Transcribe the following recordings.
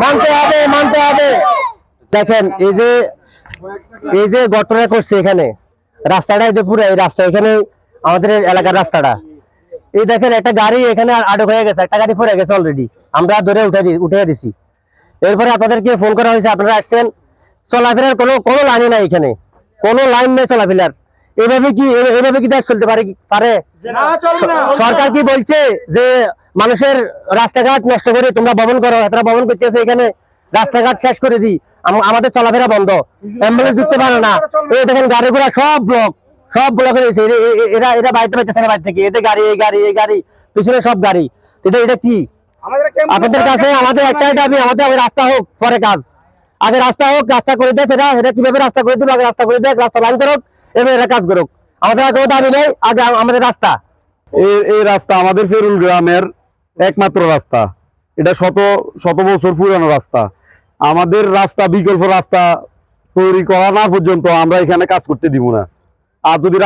মানতে হবে মানতে হবে। দেখেন এই যে এই যে গর্তটা করছে এখানে রাস্তাটা এই যে পুরো এই রাস্তা এখানে আমাদের এলাকার রাস্তাটা। এই দেখেন একটা গাড়ি এখানে আটক হয়ে গেছে একটা গাড়ি পড়ে গেছে অলরেডি আমরা ধরে উঠে উঠে দিছি। এরপরে আপনাদেরকে ফোন করা হয়েছে আপনারা আসছেন। চলাফেরার কোনো কোনো লাইনই নাই এখানে। কোনো লাইন নেই চলাফেরার। এভাবে কি এভাবে কি দেশ চলতে পারে পারে? সরকার কি বলছে যে মানুষের রাস্তাঘাট নষ্ট করে তোমরা ভবন করো এতটা ভবন করতেছে এখানে রাস্তাঘাট শেষ করে দিই। আমাদের চলাফেরা বন্ধ। অ্যাম্বুলেন্স ঢুকতে পারে না। এই দেখেন গাড়ি ঘোড়া সব ব্লক সব ব্লক হয়েছে এরা এরা বাড়িতে পাইতেছে না বাড়ি থেকে। এতে গাড়ি এই গাড়ি এই গাড়ি পিছনে সব গাড়ি। এটা এটা কি? আপনাদের কাছে আমাদের একটাই দাবি আমাদের আগে রাস্তা হোক পরে কাজ। আগে রাস্তা হোক রাস্তা করে দেখ এটা এটা কীভাবে রাস্তা করে দিল আগে রাস্তা করে দেখ রাস্তা লাইন করুক এবার এটা কাজ করুক। আমাদের আর কোনো দাবি নেই আগে আমাদের রাস্তা। এই এই রাস্তা আমাদের ফেরুল গ্রামের একমাত্র রাস্তা। এটা শত শত বছর পুরানো রাস্তা। আমাদের রাস্তা বিকল্প রাস্তা তৈরি করা না পর্যন্ত আমরা এখানে কাজ করতে দিব না। আর যদি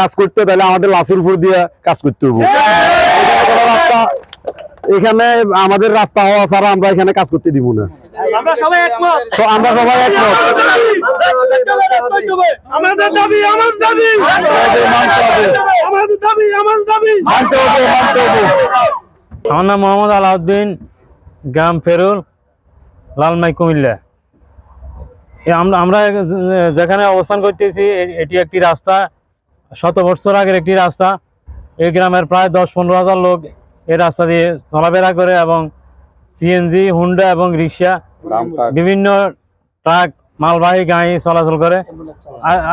কাজ করতে তাহলে আমাদের লাসের উপর দিয়ে কাজ করতে হবে এখানে রাস্তা এখানে আমাদের রাস্তা হওয়া ছাড়া আমরা এখানে কাজ করতে দিব না। আমরা সবাই একমত। আমরা সবাই একমত। আমাদের দাবি আমার দাবি। আমাদের দাবি আমার দাবি। মানতে হবে মানতে হবে। আমার নাম মোহাম্মদ আলাউদ্দিন গ্রাম ফেরুল লালমাই কুমিল্লা। আমরা আমরা যেখানে অবস্থান করতেছি এটি একটি রাস্তা শত বছর আগের একটি রাস্তা। এই গ্রামের প্রায় দশ পনেরো হাজার লোক এই রাস্তা দিয়ে চলাফেরা করে এবং সিএনজি হুন্ডা এবং রিক্সা বিভিন্ন ট্রাক মালবাহী গাড়ি চলাচল করে।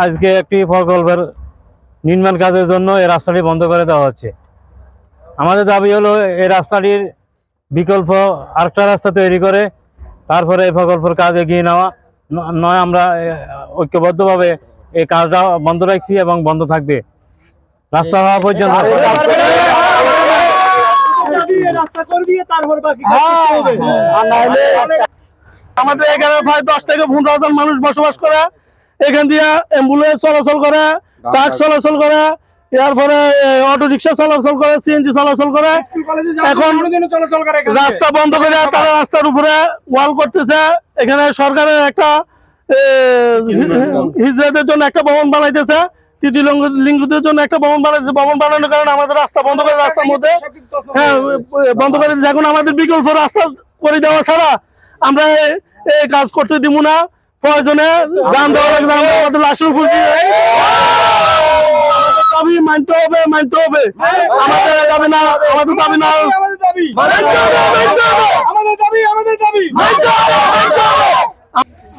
আজকে একটি প্রকল্পের নির্মাণ কাজের জন্য এই রাস্তাটি বন্ধ করে দেওয়া হচ্ছে। আমাদের দাবি হলো এই রাস্তাটির বিকল্প আরেকটা রাস্তা তৈরি করে তারপরে এই প্রকল্পের কাজ এগিয়ে নেওয়া। নয় আমরা ঐক্যবদ্ধভাবে এই কাজটা বন্ধ রাখছি এবং বন্ধ থাকবে। রাস্তা হওয়া পর্যন্ত রাস্তা করবি তারপর বাকি কাজ করতে হবে। আমাদের এখানে প্রায় দশ থেকে পনেরো হাজার মানুষ বসবাস করে। এখান দিয়ে অ্যাম্বুলেন্স চলাচল করে ট্রাক চলাচল করে এরপরে অটো রিক্সা চলাচল করে সিএনজি চলাচল করে। এখন রাস্তা বন্ধ করে তারা রাস্তার উপরে ওয়াল করতেছে। এখানে সরকারের একটা হিজড়াদের জন্য একটা ভবন বানাইতেছে তৃতীয় লিঙ্গদের জন্য একটা ভবন বানাইছে ভবন বানানোর কারণে আমাদের রাস্তা বন্ধ করে রাস্তার মধ্যে। হ্যাঁ বন্ধ করে দিয়েছে। এখন আমাদের বিকল্প রাস্তা করে দেওয়া ছাড়া আমরা এই কাজ করতে দিব না। প্রয়োজনে যান দেওয়া লাগবে আমাদের লাশের উপর দাবি মানতে হবে মানতে হবে। আমাদের দাবি না আমাদের দাবি না।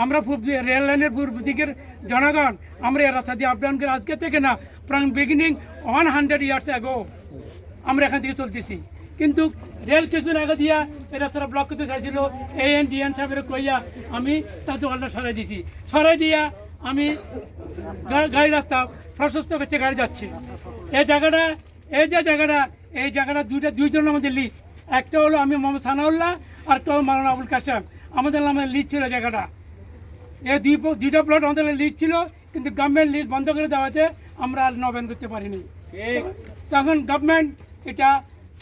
আমরা রেল লাইনের পূর্ব দিকের জনগণ আমরা এই রাস্তা দিয়ে আপ ডাউন করে আজকে থেকে না from beginning one hundred years ago আমরা এখান থেকে চলতেছি। কিন্তু রেল কিছুদিন আগে দিয়া এই রাস্তাটা ব্লক করতে চাইছিল এ এন ডি এন সাহেবের কইয়া আমি তাদের অল্টা সরাই দিছি। সরাই দিয়া আমি গাড়ি রাস্তা প্রশস্ত করছে গাড়ি যাচ্ছে। এই জায়গাটা এই যে জায়গাটা এই জায়গাটা দুইটা দুইজন আমাদের লিস্ট একটা হলো আমি মোহাম্মদ সানাউল্লাহ আর একটা হলো মারানা আবুল কাসাম আমাদের নামে লিস্ট ছিল জায়গাটা। এই দুই দুইটা প্লট আমাদের লিস্ট ছিল কিন্তু গভর্নমেন্ট লিস্ট বন্ধ করে দেওয়াতে আমরা আর নবায়ন করতে পারিনি। তখন গভর্নমেন্ট এটা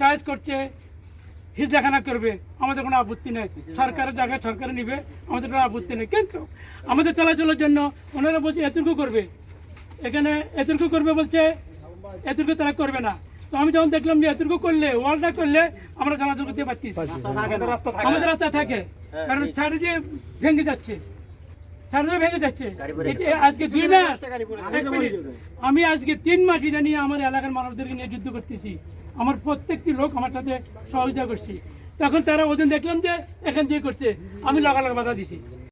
চয়েস করছে হিজলাখানা করবে। আমাদের কোনো আপত্তি নেই। সরকারের জায়গায় সরকার নিবে আমাদের কোনো আপত্তি নেই। কিন্তু আমাদের চলাচলের জন্য ওনারা বলছে এতটুকু করবে। এখানে এতটুকু করবে বলছে এতটুকু তারা করবে না। তো আমি যখন দেখলাম যে এতটুকু করলে ওয়ালটা করলে আমরা চলাচল করতে পারছি আমাদের রাস্তা থাকে। কারণ ছাড়ে যে ভেঙে যাচ্ছে। আমি আজকে তিন মাস এটা নিয়ে আমার এলাকার মানুষদেরকে নিয়ে যুদ্ধ করতেছি। আমার প্রত্যেকটি লোক আমার সাথে সহযোগিতা করছি। তখন তারা ওদিন দেখলাম যে এখান দিয়ে করছে। আমি লাগালাগ বাধা দিছি।